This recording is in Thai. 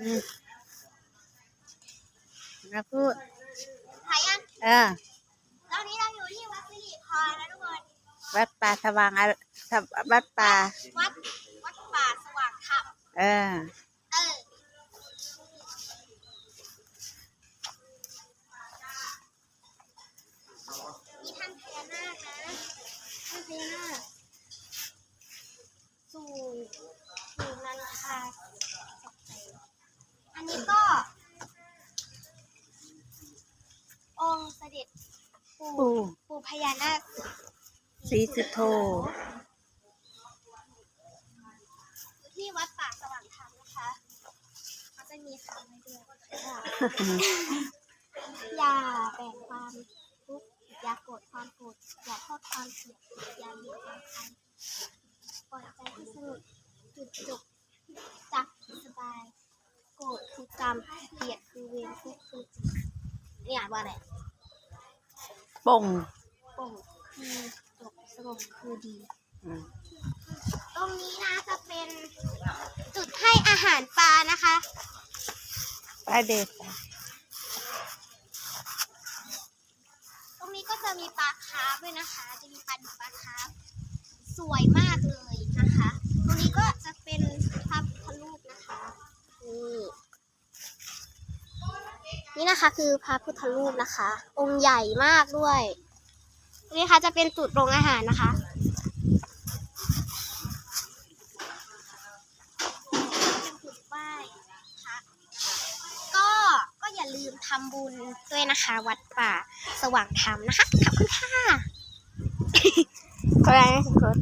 อืมมาพูดถ่ายยังเออตอนนี้เราอยู่ที่วัดสิริพรนะทุกคน วัดป่าสว่างอะสววัดป่า วัด วัดป่าสว่างธรรมเออ เออ มีท่านพญานาคนะท่านพญานาค ด็จปู่ปู่ปู่พญานาคศรีสุโธอยู่ที่วัดป่าสว่างธรรมนะคะเขาจะมีคำให้ด้วยว่าอย่าแบ่งความทุกข์อย่าโกรธความโกรธอย่าโทษความเกลียดอย่าเหยียดความคันปล่อยใจให้สงบจุดจบจักสบาย โกรธคือกรรมเกลียดคือเวรทุกข์คือจิตเนี่ยว่าอะไร ป่งโป่งคือจบสงบคือดีอืมตรงนี้นะจะเป็นจุดให้อาหารปลานะคะปลาเด็ดตรงนี้ก็จะมีปลาคาร์ฟด้วยนะคะ จะมีปลาดุกปลาคาร์ฟสวยมากเลยนะคะ ตรงนี้ก็จะเป็นพระพุทธรูปนะคะ นี่ นี่นะคะคือพระพุทธรูปนะคะ องค์ใหญ่มากด้วยนี้นะคะจะเป็นจุดโรงอาหารนะคะจุดป้ายพระก็ก็อย่าลืมทำบุญด้วยนะคะ วัดป่าสว่างธรรมนะคะ ขอบคุณค่ะก็ได้นะทุกคน